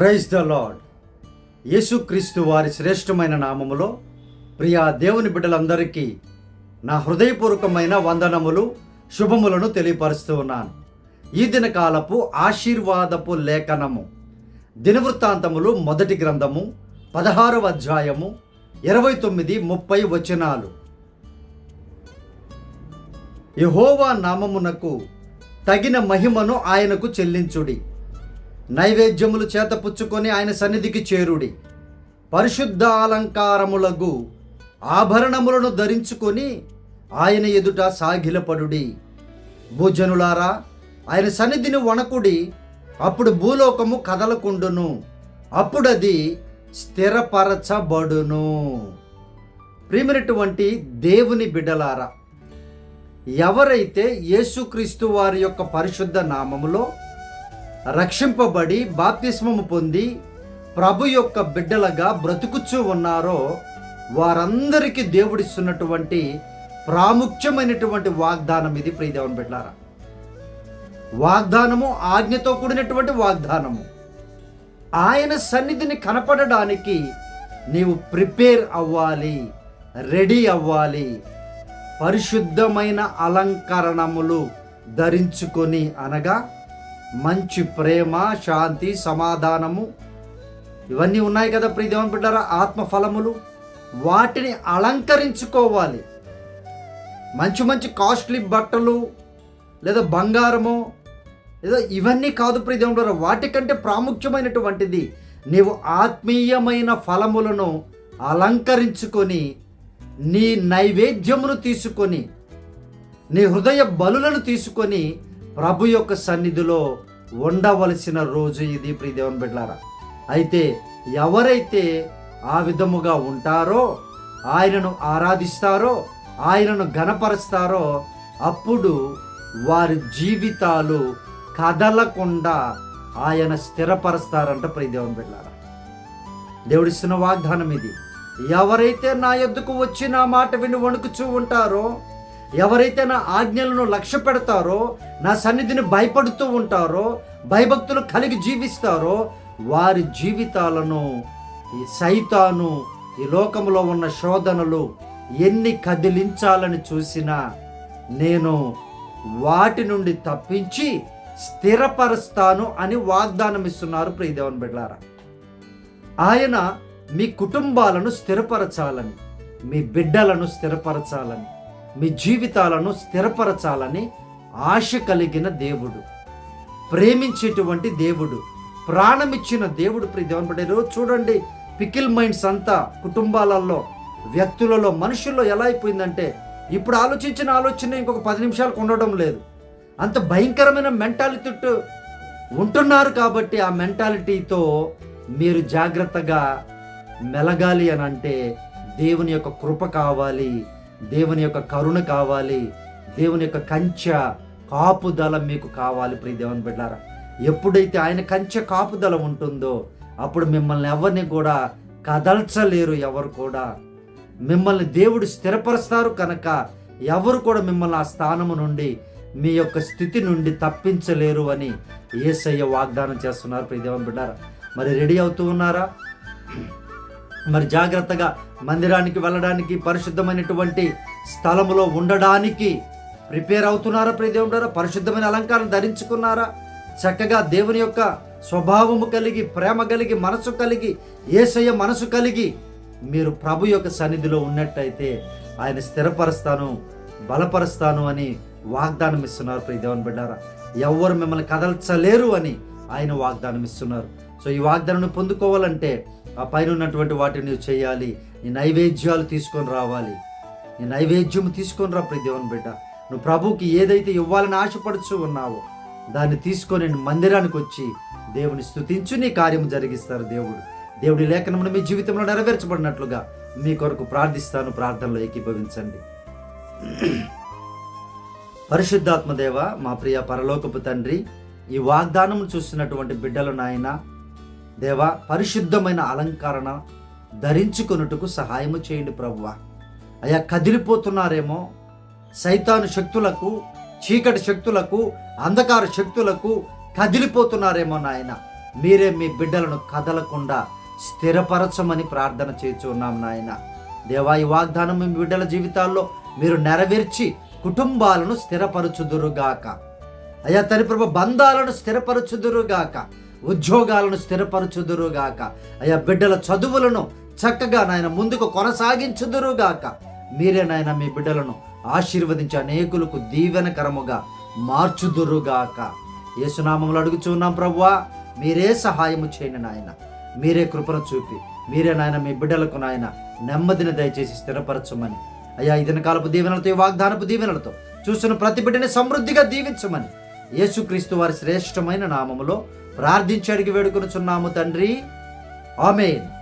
Praise the lord యేసుక్రీస్తు వారి శ్రేష్టమైన నామములో ప్రియా దేవుని బిడ్డలందరికీ నా హృదయపూర్వకమైన వందనములు శుభములను తెలియపరుస్తూ ఉన్నాను. ఈ దినకాలపు ఆశీర్వాదపు లేఖనము దినవృత్తాంతములు మొదటి గ్రంథము పదహారవ అధ్యాయము ఇరవై తొమ్మిది ముప్పై వచనాలు. యహోవా నామమునకు తగిన మహిమను ఆయనకు చెల్లించుడి. నైవేద్యములు చేత పుచ్చుకొని ఆయన సన్నిధికి చేరుడి. పరిశుద్ధ అలంకారములకు ఆభరణములను ధరించుకొని ఆయన ఎదుట సాగిలపడుడి. భూజనులారా ఆయన సన్నిధిని వణకుడి అప్పుడు భూలోకము కదలకుండును అప్పుడది స్థిరపరచబడును. ప్రియమైనటువంటి దేవుని బిడ్డలారా ఎవరైతే యేసుక్రీస్తు వారి యొక్క పరిశుద్ధ నామములో రక్షింపబడి బాప్తిస్మము పొంది ప్రభు యొక్క బిడ్డలుగా బ్రతుకుచూ ఉన్నారో వారందరికీ దేవుడిస్తున్నటువంటి ప్రాముఖ్యమైనటువంటి వాగ్దానం ఇది ప్రియదేవన్ బిడ్డారా. వాగ్దానము ఆజ్ఞతో కూడినటువంటి వాగ్దానము. ఆయన సన్నిధిని కనపడడానికి నీవు ప్రిపేర్ అవ్వాలి రెడీ అవ్వాలి. పరిశుద్ధమైన అలంకరణములు ధరించుకొని అనగా మంచి ప్రేమ శాంతి సమాధానము. ఇవన్నీ ఉన్నాయి కదా ప్రియదేవన్ బిడ్డారా ఆత్మ ఫలములు వాటిని అలంకరించుకోవాలి. మంచి మంచి కాస్ట్లీ బట్టలు లేదా బంగారము లేదా ఇవన్నీ కాదు ప్రియదేవన్ బిడ్డారా వాటికంటే ప్రాముఖ్యమైనటువంటిది నీవు ఆత్మీయమైన ఫలములను అలంకరించుకొని నీ నైవేద్యమును తీసుకొని నీ హృదయ బలులను తీసుకొని ప్రభు యొక్క సన్నిధిలో ఉండవలసిన రోజు ఇది ప్రియదేవన్ బిడ్లారా అయితే ఎవరైతే ఆ విధముగా ఉంటారో ఆయనను ఆరాధిస్తారో ఆయనను గణపరుస్తారో అప్పుడు వారి జీవితాలు కదలకుండా ఆయన స్థిరపరుస్తారంట ప్రియదేవన్ బిడ్డారా దేవుడిస్తున్న వాగ్దానం ఇది. ఎవరైతే నా ఎద్దుకు వచ్చి నా మాట విని వణుకుచూ ఉంటారో ఎవరైతే నా ఆజ్ఞలను లక్ష్య పెడతారో నా సన్నిధిని భయపడుతూ ఉంటారో భయభక్తులు కలిగి జీవిస్తారో వారి జీవితాలను ఈ సైతాను ఈ లోకంలో ఉన్న శోధనలు ఎన్ని కదిలించాలని చూసినా నేను వాటి నుండి తప్పించి స్థిరపరుస్తాను అని వాగ్దానం ఇస్తున్నారు ప్రియదేవన్ బిడ్లారా. ఆయన మీ కుటుంబాలను స్థిరపరచాలని మీ బిడ్డలను స్థిరపరచాలని మీ జీవితాలను స్థిరపరచాలని ఆశ కలిగిన దేవుడు. ప్రేమించేటువంటి దేవుడు. ప్రాణమిచ్చిన దేవుడు ప్రియ దేవుని చూడండి పికిల్ మైండ్స్ అంతా కుటుంబాలలో వ్యక్తులలో మనుషుల్లో ఎలా అయిపోయిందంటే ఇప్పుడు ఆలోచించిన ఆలోచన ఇంకొక పది నిమిషాలకు ఉండడం లేదు. అంత భయంకరమైన మెంటాలిటీ ఉంటున్నారు కాబట్టి ఆ మెంటాలిటీతో మీరు జాగ్రత్తగా మెలగాలి అని అంటే దేవుని యొక్క కృప కావాలి. దేవుని యొక్క కరుణ కావాలి. దేవుని యొక్క కంచె కాపుదల మీకు కావాలి ప్రియ దేవుని బిడ్డారా. ఎప్పుడైతే ఆయన కంచె కాపుదల ఉంటుందో అప్పుడు మిమ్మల్ని ఎవరిని కూడా కదల్చలేరు ఎవరు కూడా. మిమ్మల్ని దేవుడు స్థిరపరుస్తారు కనుక ఎవరు కూడా మిమ్మల్ని ఆ స్థానము నుండి మీ యొక్క స్థితి నుండి తప్పించలేరు అని ఏసయ్య వాగ్దానం చేస్తున్నారు ప్రియ దేవుని బిడ్డారా. మరి రెడీ అవుతూ ఉన్నారా? మరి జాగ్రత్తగా మందిరానికి వెళ్ళడానికి పరిశుద్ధమైనటువంటి స్థలములో ఉండడానికి ప్రిపేర్ అవుతున్నారా ప్రియదేవుడారా పరిశుద్ధమైన అలంకారం ధరించుకున్నారా? చక్కగా దేవుని యొక్క స్వభావము కలిగి ప్రేమ కలిగి మనసు కలిగి ఏసయ్య మనసు కలిగి మీరు ప్రభు యొక్క సన్నిధిలో ఉన్నట్టయితే ఆయన స్థిరపరుస్తాను బలపరుస్తాను అని వాగ్దానం ఇస్తున్నారు ప్రియదేవన్ బిడ్డారా. ఎవరు మిమ్మల్ని కదల్చలేరు అని ఆయన వాగ్దానం ఇస్తున్నారు. సో ఈ వాగ్దానం పొందుకోవాలంటే ఆ పైన ఉన్నటువంటి వాటిని నువ్వు చేయాలి. నీ నైవేద్యాలు తీసుకొని రావాలి. నీ నైవేద్యం తీసుకొని రా ప్రతి దేవుని బిడ్డ. నువ్వు ప్రభుకి ఏదైతే ఇవ్వాలని ఆశపడుచు ఉన్నావో దాన్ని తీసుకొని మందిరానికి వచ్చి దేవుని స్థుతించు నీ కార్యం జరిగిస్తారు దేవుడు. దేవుడి లేఖనమును మీ జీవితంలో నెరవేర్చబడినట్లుగా మీ కొరకు ప్రార్థిస్తాను. ప్రార్థనలో ఏకీభవించండి. పరిశుద్ధాత్మదేవ మా ప్రియ పరలోకపు తండ్రి ఈ వాగ్దానం చూస్తున్నటువంటి బిడ్డలు నాయన దేవా పరిశుద్ధమైన అలంకరణ ధరించుకొనుటకు సహాయము చేయండి ప్రభువ. అయా కదిలిపోతున్నారేమో సైతాను శక్తులకు చీకటి శక్తులకు అంధకార శక్తులకు కదిలిపోతున్నారేమో నాయన. మీరే మీ బిడ్డలను కదలకుండా స్థిరపరచమని ప్రార్థన చేస్తున్నాం నాయన. దేవా ఈ వాగ్దానం మీ బిడ్డల జీవితాల్లో మీరు నెరవేర్చి కుటుంబాలను స్థిరపరచుదురుగాక. అయ్యా తని ప్రభు బంధాలను స్థిరపరచుదురుగాక ఉద్యోగాలను స్థిరపరచుదురుగాక అయ్యా బిడ్డల చదువులను చక్కగా నాయన ముందుకు కొనసాగించుదురుగాక మీరే నాయన మీ బిడ్డలను ఆశీర్వదించి అనేకులకు దీవెనకరముగా మార్చుదురుగాక యేసునామంలో అడుగుచున్నాం ప్రభువా మీరే సహాయము చేయండి నాయన. మీరే కృపను చూపి మీరే నాయన మీ బిడ్డలకు నాయన నెమ్మదిని దయచేసి స్థిరపరచమని. అయ్యా ఇదిన కాలపు దీవెనలతో ఈ వాగ్దానపు దీవెనలతో చూసిన ప్రతి బిడ్డని సమృద్ధిగా దీవించమని. యేసుక్రీస్తు వారి శ్రేష్టమైన నామములో ప్రార్థించి అడిగి వేడుకొనుచున్నాము తండ్రి. ఆమెన్.